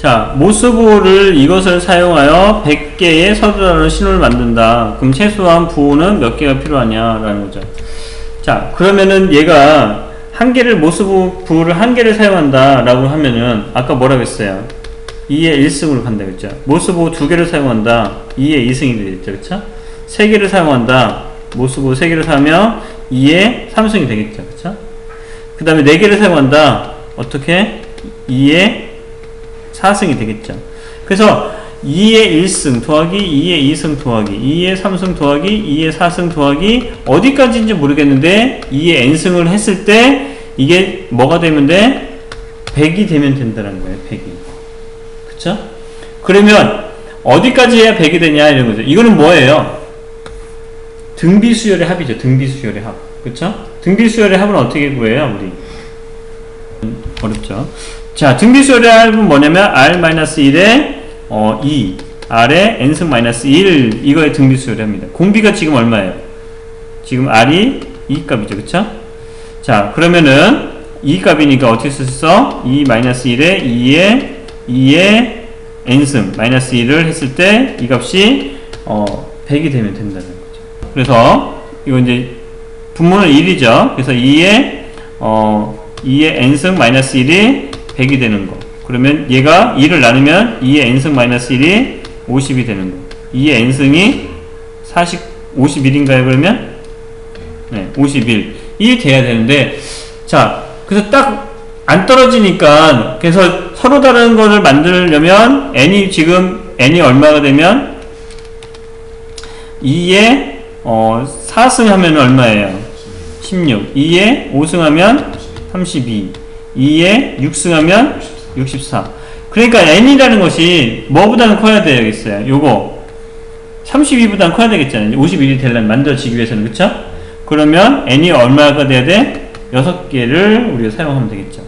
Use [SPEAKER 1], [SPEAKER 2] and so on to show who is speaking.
[SPEAKER 1] 자, 모스부호를 이것을 사용하여 100개의 서두라는 신호를 만든다. 그럼 최소한 부호는 몇 개가 필요하냐라는 거죠. 자, 그러면은 얘가 한 개를 모스부 부호를 한 개를 사용한다라고 하면은 아까 뭐라고 했어요? 2의 1승으로 간다 그랬죠. 모스부호 두 개를 사용한다. 2의 2승이 되겠죠. 그렇죠? 세 개를 사용한다. 모스부호 세 개를 사용하면 2의 3승이 되겠죠. 그렇죠? 그 다음에 네 개를 사용한다. 어떻게? 2의 4승이 되겠죠. 그래서 2의 1승 더하기 2의 2승 더하기 2의 3승 더하기 2의 4승 더하기 어디까지인지 모르겠는데 2의 n승을 했을 때 이게 뭐가 되면 돼? 100이 되면 된다는 거예요. 100이. 그쵸? 그러면 어디까지 해야 100이 되냐 이런 거죠. 이거는 뭐예요? 등비 수열의 합이죠. 등비 수열의 합. 그쵸? 등비 수열의 합은 어떻게 구해요? 우리 음, 어렵죠. 자, 등비수열의 합은 뭐냐면 R-1에 어, 2 R에 n승 마이너스 1 이거의 등비수열의 합니다. 공비가 지금 얼마예요? 지금 R이 2 값이죠. 그쵸? 자, 그러면은 2 값이니까 어떻게 쓸수 있어? 2 마이너스 1에 2에 2에 n승 마이너스 1을 했을 때 이 값이 어, 100이 되면 된다는 거죠. 그래서 이거 이제 분모는 1이죠. 그래서 2에 어, 2의 n승 마이너스 1이 100이 되는 거. 그러면 얘가 2를 나누면 2의 n승 마이너스 1이 50이 되는 거. 2의 n승이 40, 51인가요, 그러면? 네, 51. 1 돼야 되는데, 자, 그래서 딱 안 떨어지니까, 그래서 서로 다른 거를 만들려면, n이 지금, n이 얼마가 되면, 2에, 어, 4승 하면 얼마예요? 16. 2에 5승 하면 32. 2에 6승 하면 64. 그러니까 n이라는 것이 뭐보다는 커야 되겠어요. 요거 32보다는 커야 되겠잖아요. 51이 되려면 만들어지기 위해서는 그쵸? 그러면 n이 얼마가 돼야 돼? 6개를 우리가 사용하면 되겠죠.